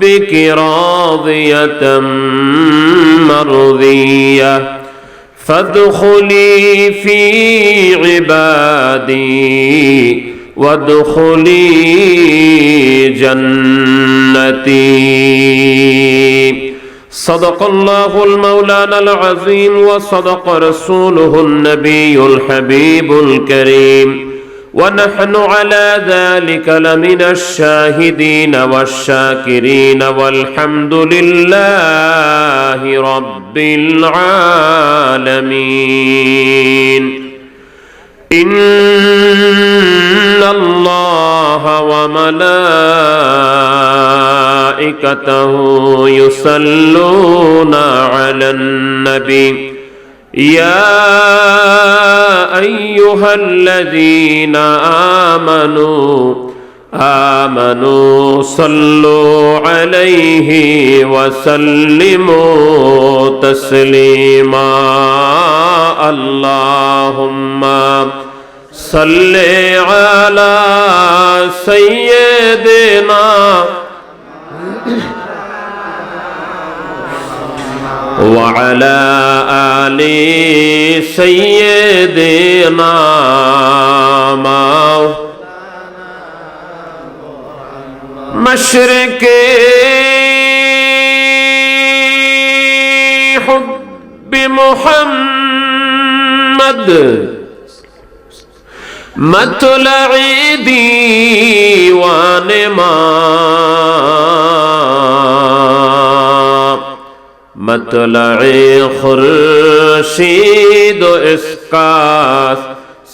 بك راضية مرضية. فادخلي في عبادي وادخلي جنتي. صدق الله المولانا العظيم وصدق رسوله النبي الحبيب الكريم. ونحن على ذلك لمن الشاهدين والشاكرين والحمد لله رب العالمين. إن الله وملائكته يصلون على النبي. يا أيها الذين آمنوا آمنوا صلوا عليه وسلموا تسليما. اللهم صل على سيدنا وعلى آل سيدنا مشرق حب محمد مطلع ديوان ما مطلع خورشید و اسقاس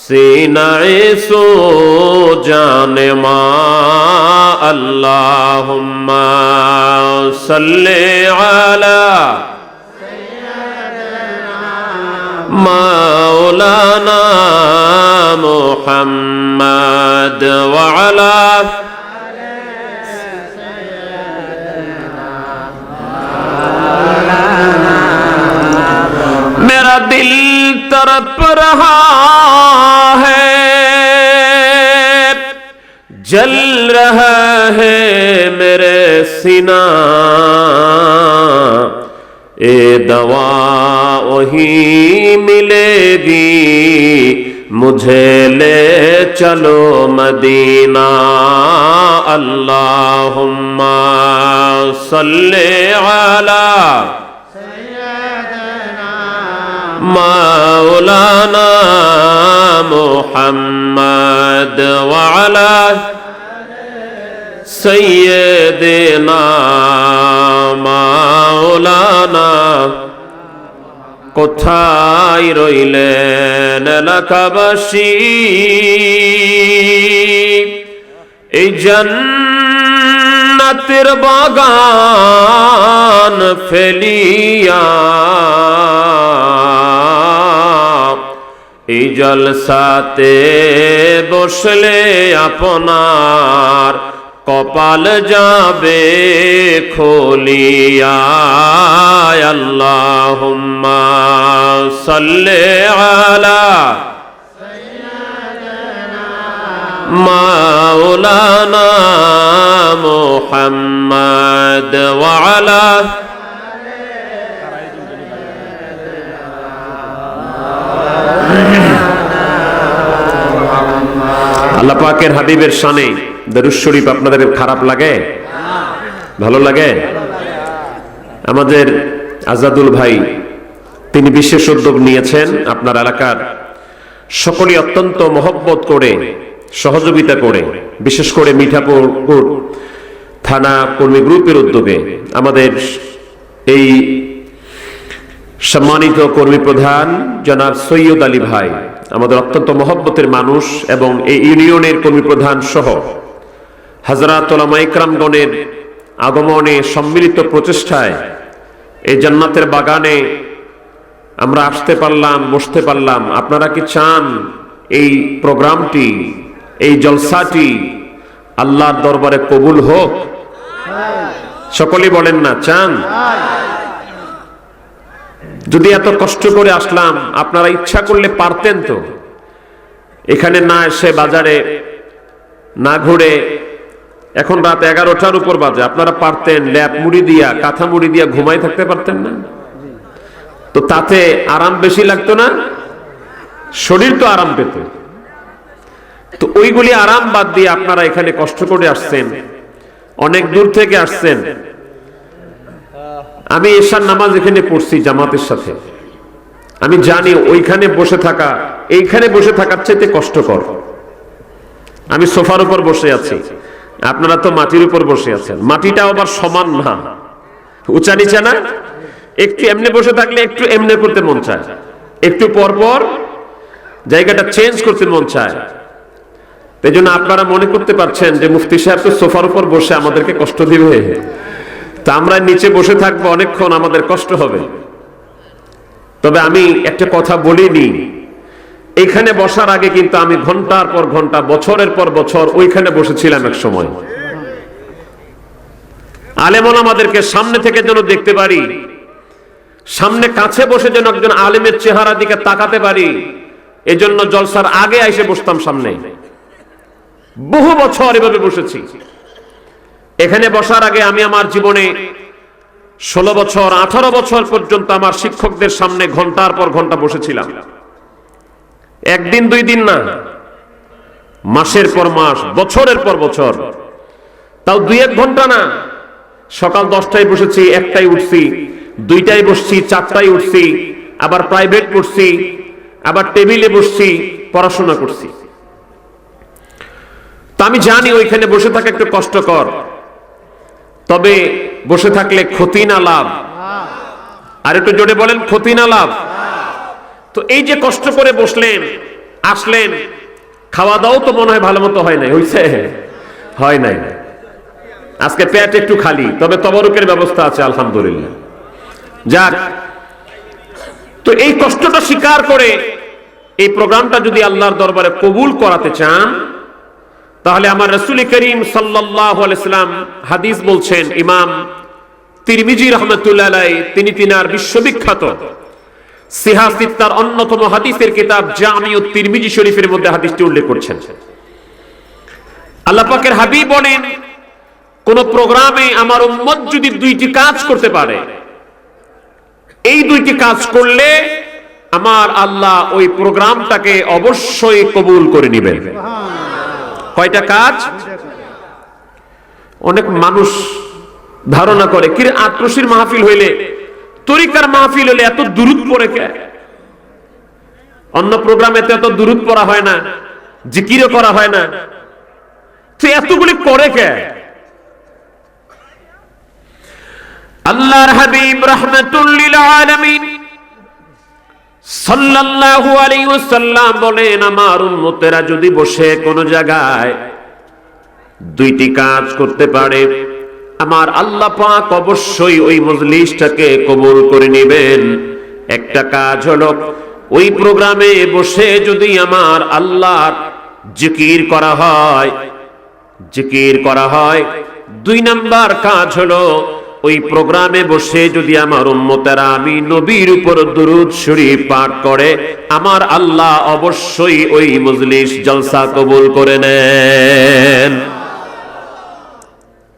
سینہ سو جان ما اللہم صلی علی مولانا محمد وعلى मेरा दिल तरप रहा है जल रहा है मेरे सीना ए दवा वही मिलेगी मुझे ले चलो मदीना अल्लाहुम्मा सल्ले अला মাওলানা মোহাম্মদ ওয়ালা সৈয়দেনা মাওলানা। কোথায় রইলেন এলাকাবাসী এই জান্নাতের বাগান ফেলিয়া জলসাতে বসলে আপনার কপাল যাবে খোলিয়া। আল্লাহুম্মা সাল্লি আলা মাওলানা মুহাম্মদ ওয়া আল্লাহ পাকের হাবিবের শানে দরুদ শরীফ আপনাদের খারাপ লাগে? ভালো লাগে? আমাদের আজাদুল ভাই, তিনি বিশেষ উদ্যোগ নিয়েছেন আপনার এলাকার সকলেই অত্যন্ত মহব্বত করে, সহযোগিতা করে, বিশেষ করে মিঠাপুর থানা কর্মী গ্রুপের উদ্যোগে আমাদের এই সম্মানিত কর্মী প্রধান জনাব সৈয়দ আলী ভাই। আমাদের অত্যন্ত মহব্বতের মানুষ এবং এই ইউনিয়নের কর্মী প্রধান সহ হাজরাত আগমনে সম্মিলিত প্রচেষ্টায় এই জান্নাতের বাগানে আমরা আসতে পারলাম বসতে পারলাম। আপনারা কি চান এই প্রোগ্রামটি এই জলসাটি আল্লাহর দরবারে কবুল হোক? সকলেই বলেন না চান? যদি এত কষ্ট করে আসলাম, আপনারা ইচ্ছা করলে পারতেন তো? এখানে না এসে বাজারে, না ঘুরে, এখন রাত এগারোটার উপর বাজে, আপনারা পারতেন ল্যাপ মুড়ি দিয়া, কাঁথা মুড়ি দিয়া ঘুমাই থাকতে পারতেন না? তো তাতে আরাম বেশি লাগতো না? শরীর তো আরাম পেত। তো ওইগুলি আরাম বাদ দিয়ে আপনারা এখানে কষ্ট করে আসছেন, অনেক দূর থেকে আসছেন। আমি এশার নামাজ এখানে পড়ছি জামাতের সাথে। আমি জানি ওইখানে বসে থাকা, এইখানে বসে থাকার চাইতে কষ্টকর। আমি সোফার উপর বসে আছি। আপনারা তো মাটির উপর বসে আছেন। মাটিটা আবার সমান না। উঁচা নিচা না? একটু এমনি বসে থাকলে একটু এমনি করতে মন চায়। একটু পর পর জায়গাটা চেঞ্জ করতে মন চায়। এই জন্য আপনারা মনে করতে পারছেন যে মুফতি সাহেব তো সোফার উপর বসে আমাদেরকে কষ্ট দিবে। তা আমরা নিচে বসে থাকব, অনেকক্ষণ আমাদের কষ্ট হবে। তবে আমি একটা কথা বলিনি। এখানে বসার আগে কিন্তু আমি ঘণ্টার পর ঘণ্টা, বছরের পর বছর ওইখানে বসেছিলাম এক সময়। আলেমন আমাদেরকে সামনে থেকে যেন দেখতে পারি, সামনে কাছে বসে যেন একজন আলেমের চেহারা দিকে তাকাতে পারি, এজন্য জলসার আগে এসে বসতাম সামনে। বহু বছর এভাবে বসেছি। এখানে বসার আগে আমি আমার জীবনে ষোলো বছর, আঠারো বছর পর্যন্ত আমার শিক্ষকদের সামনে ঘণ্টার পর ঘণ্টা বসেছিলাম। একদিন, দুই দিন না, মাসের পর মাস, বছরের পর বছর। তাও দুই এক ঘণ্টা না, সকাল দশটায় বসেছি একটাই উঠছি, দুইটায় বসছি, চারটায় উঠছি, আবার প্রাইভেট পড়ছি, আবার টেবিলে বসছি, পড়াশোনা করছি। তা আমি জানি ওইখানে বসে থাকা একটু কষ্টকর। তবে বসে থাকলে ক্ষতি না লাভ। আর একটু জোরে বলেন ক্ষতি না লাভ। তো এই যে কষ্ট করে বসলেন, আসলেন খাওয়া দাওয়াও তো মনে হয় ভালো মতো হয় নাই, হইছে? হয় নাই। আজকে পেট একটু খালি, তবে তবরকের ব্যবস্থা আছে, আলহামদুলিল্লাহ। যাক, তো এই কষ্টটা স্বীকার করে এই প্রোগ্রামটা যদি আল্লাহর দরবারে কবুল করাতে চান তাহলে আমার রসুল করিম আলাইসাল্লাম হাদিস বলছেন, ইমাম তিরমিজি রহমতুল্লাহ তিনি তিনার বিশ্ববিখ্যাত সিহাসিত্তার অন্যতম হাদিসের কিতাব তিরমিজি শরীফের মধ্যে হাদিসটি উল্লেখ করছেন। বলেন, কোন প্রোগ্রামে আমার উম্মত যদি দুইটি কাজ করতে পারে, এই দুইটি কাজ করলে আমার আল্লাহ ওই প্রোগ্রামটাকে অবশ্যই কবুল করে নেবেন। কয়টা কাজ? অনেক মানুষ ধারণা করে কি আত্মসীর মাহফিল হইলে, তরিকার মাহফিল হলে এত দূরত পড়ে কে? অন্য প্রোগ্রামে তো এত দূরত পড়া হয় না, জিকিরও করা হয় না। তো এতগুলি করে কে? আল্লাহর হাবিব রহমাতুল্লিল আলামিন সাল্লাল্লাহু আলাইহি ওয়াসাল্লাম বলেন, আমার উম্মতেরা যদি বসে কোন জায়গায় দুইটি কাজ করতে পারে, আমার আল্লাহ পাক অবশ্যই ওই মজলিসটাকে কবুল করে নেবেন। একটা কাজ হলো, ওই প্রোগ্রামে বসে যদি আমার আল্লাহর জিকির করা হয়, জিকির করা হয়। দুই নাম্বার কাজ হলো ওই প্রোগ্রামে বসে যদি আমার উম্মতেরা আমি নবীর উপর দুরুদ শরীফ পাঠ করে, আমার আল্লাহ অবশ্যই ওই মজলিস জলসা কবুল করে নেন।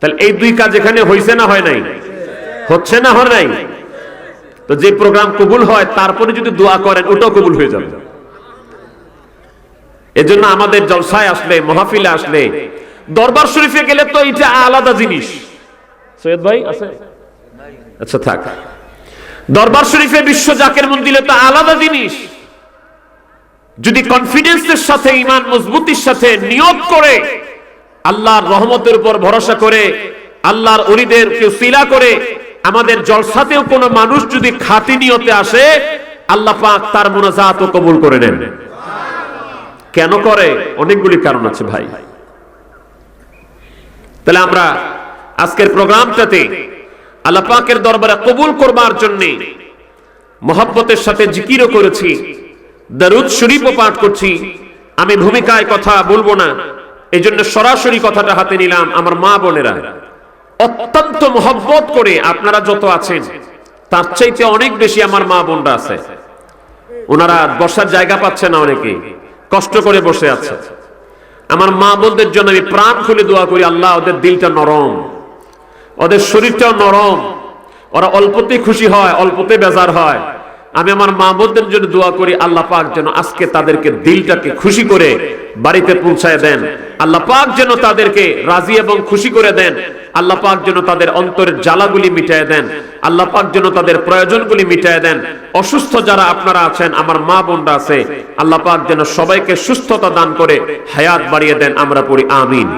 তাহলে এই দুই কাজ এখানে হয়েছে না হয় নাই? হচ্ছে না হয় নাই? তো যে প্রোগ্রাম কবুল হয়, তারপরে যদি দোয়া করেন, ওটাও কবুল হয়ে যাবে। এজন্য আমাদের জলসায় আসলে, মহাফিলে আসলে, দরবার শরীফে গেলে তো এটা আলাদা জিনিস। সৈয়দ ভাই আছে? আচ্ছা থাক। দরবার শরীফে বিশ্ব জাকের মন দিলে তো আলাদা জিনিস। যদি কনফিডেন্সের সাথে ইমান মজবুতির সাথে নিয়ত করে, আল্লাহর রহমতের উপর ভরসা করে, আল্লাহর অলিদের কেউ সিলা করে, আমাদের জলসাতেও কোনো মানুষ যদি খাতি নিয়তে আসে, আল্লাহ পাক তার মোনাজাত কবুল করে নেন। কেন করে? অনেকগুলি কারণ আছে ভাই। তাহলে আমরা আজকের প্রোগ্রামটাতে আল্লাহ পাকের দরবারে কবুল করবার জন্য মহব্বতের সাথে জিকিরও করেছি, দারুদ শরীফও পাঠ করছি। আমি ভূমিকায় কথা বলব না এই জন্য সরাসরি কথাটা হাতে নিলাম আমার মা বোনেরা। অত্যন্ত মহব্বত করে আপনারা যত আছেন, তার চাইতে অনেক বেশি আমার মা বোনরা আছে। ওনারা বসার জায়গা পাচ্ছে না অনেকে, কষ্ট করে বসে আছে। আমার মা বোনদের জন্য আমি প্রাণ খুলে দোয়া করি, আল্লাহ ওদের দিলটা নরম। ওদের শরীরটাও নরম। ওরা অল্পতে খুশি হয় অল্পতে বেজার হয়। আমি আমার মা বোনদের জন্য দোয়া করি, আল্লাহ পাক যেন আজকে তাদেরকে দিলটাকে খুশি করে বাড়িতে পৌঁছায় দেন। আল্লাহ পাক যেন তাদেরকে রাজি এবং খুশি করে দেন। আল্লাহ পাক যেন তাদের অন্তরের জ্বালাগুলি মিটায় দেন। আল্লাহ পাক যেন তাদের প্রয়োজনগুলি মিটায় দেন। অসুস্থ যারা আপনারা আছেন, আমার মা বোনরা আছে, আল্লাহ পাক যেন সবাইকে সুস্থতা দান করে হায়াত বাড়িয়ে দেন, আমরা পড়ি আমিন।